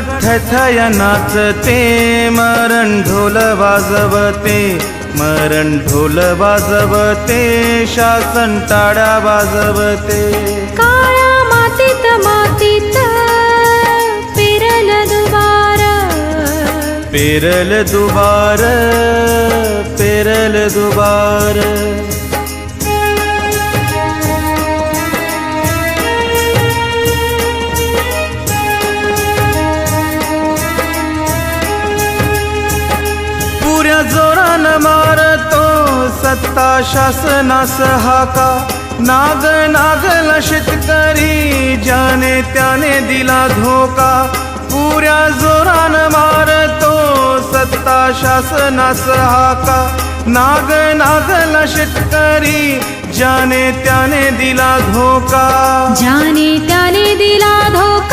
थय नाचते मरण ढोल वाजवते मरण ढोल वाजवते शासन टाळ्या वाजवते. काळ्या मातीत मातीत पेरल दुबार. पेरल दुबार पेरल सत्ता शासनास हाका. नाग नागला शेतकरी ज्याने त्याने दिला धोका. पुऱ्या जोरान मारतो सत्ता शासनास हाका. नाग नागला शेतकरी ज्याने त्याने दिला धोका. ज्याने त्याने दिला धोका.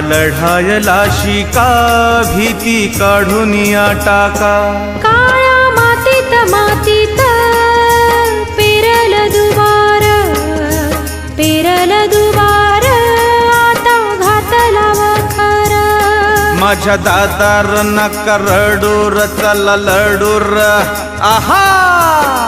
लढायला शिका भीती काढून या टाका? काळ्या मातीत मातीत पेरल दुबार पेरल दुबार आता घातला वखर. माझ्या दादार नका रडूर चला लडूर. आहा!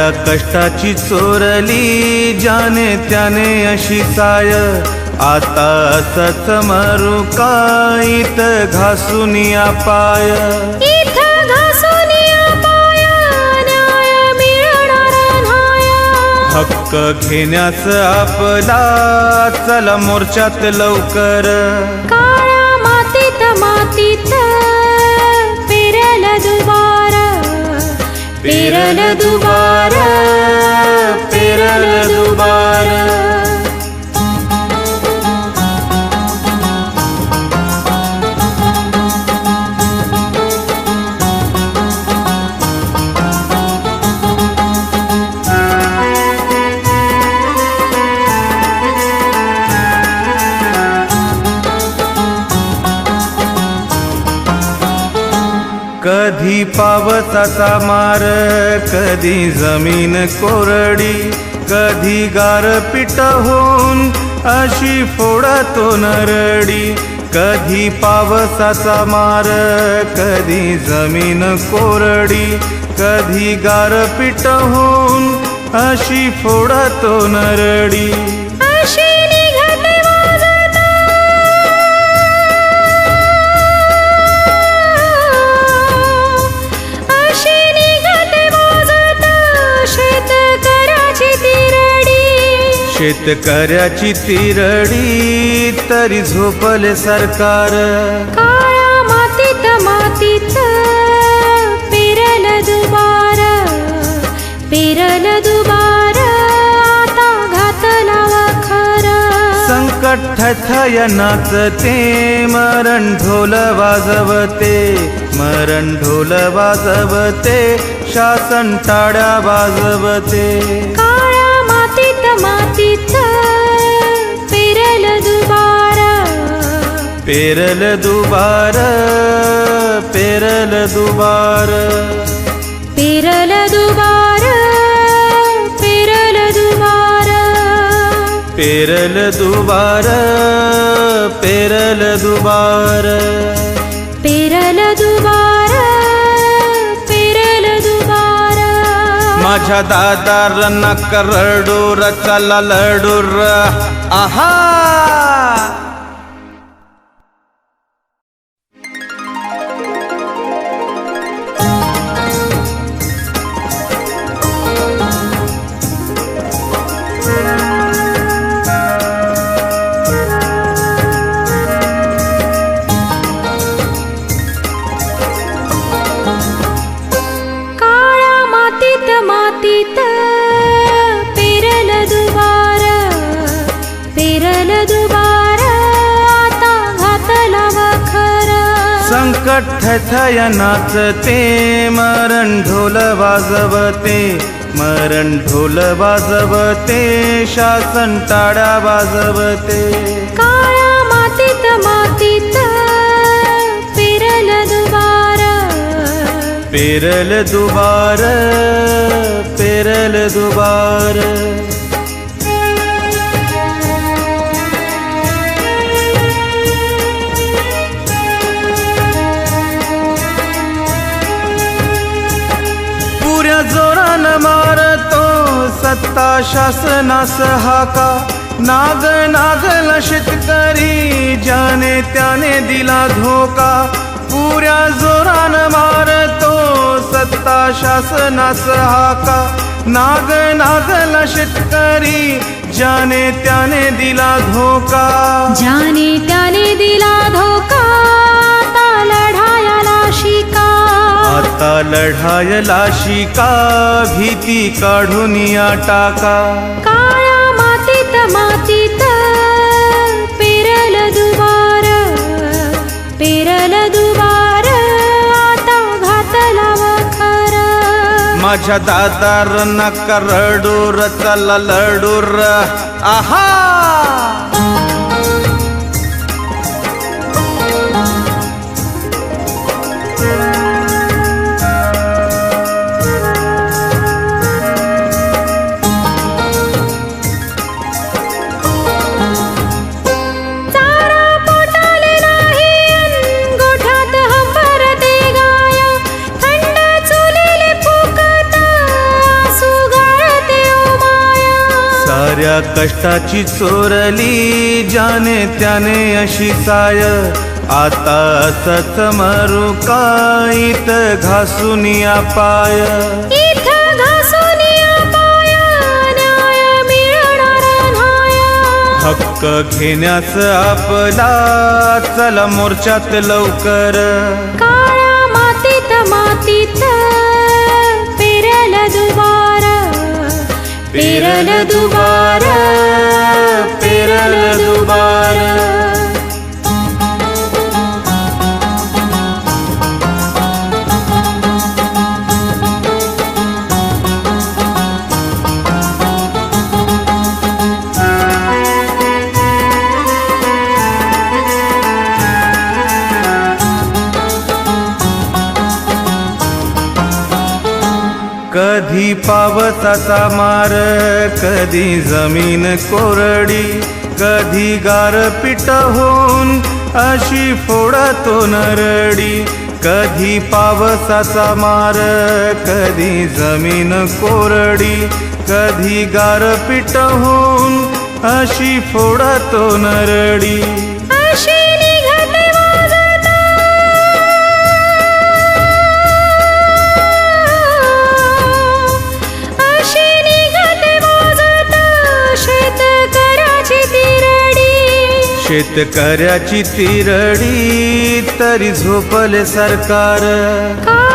सगळ्या कष्टाची चोरली जाने त्याने अशी काय. आता असच मारू काय घासून पाय? हक्क घेण्यास आपला चला मोर्चात लवकर. ஜனதுவார कधी पावसाचा मार कधी जमीन कोरडी कधी गारपीट होऊन अशी फोडतो नरडी कधी पावसाचा मार कधी जमीन कोरडी कधी गारपीट होऊन अशी फोडतो नरडी शेतकऱ्याची तिरडी तरी झोपले सरकार. काळ्या मातीत मातीत पेरल दुबार पेरल दुबार आता घातला वखर. संकट थय नाचते मरण ढोल वाजवते मरण ढोल वाजवते शासन टाळ्या वाजवते. ಮಾತಿತ್ತ ಪೆರಲ ದುಬಾರ ಪೆರಲ ದುಬಾರ ಪೆರಲ ದುಬಾರ ಪೆರಲ ದುಬಾರ ಪೆರಲ ದುಬಾರ ಪೆರಲ ದುಬಾರ ಪೆರಲ ದುಬಾರ माझ्या दादार नका रडूर चला लडूर. आहा! संकट थय नाचते मरण ढोल वाजवते मरण ढोल वाजवते शासन टाळ्या वाजवते. काळ्या मातीत मातीत पेरल दुबार. पेरल दुबार पेरल दुबार. सत्ता शासनास हाका नाग नागला शेतकरी ज्याने त्याने दिला धोका. पुऱ्या जोरान मारतो सत्ता शासनास हाका नाग नागला शेतकरी ज्याने त्याने दिला धोका. ज्याने त्याने दिला धोका लढायला शिका भीती काढून या टाका? काळ्या मातीत मातीत पेरल दुबार पेरल दुबार आता घातला वखर. माझ्या दादार नका रडूर चला लडूर. आहा! साऱ्या कष्टाची चोरली ज्याने त्याने अशी साय आता असच मरू काहीत घासून या पाय. हक्क घेण्यास आपला चला मोर्चात लवकर. पेरल दुबार कधी पावसाचा मार कधी जमीन कोरडी कधी गारपीट होऊन अशी फोडतो नरडी. कधी पावसाचा मार कधी जमीन कोरडी कधी गारपीट होऊन अशी फोडतो नरडी. शेतकऱ्याची तिरडी तरी झोपले सरकार. का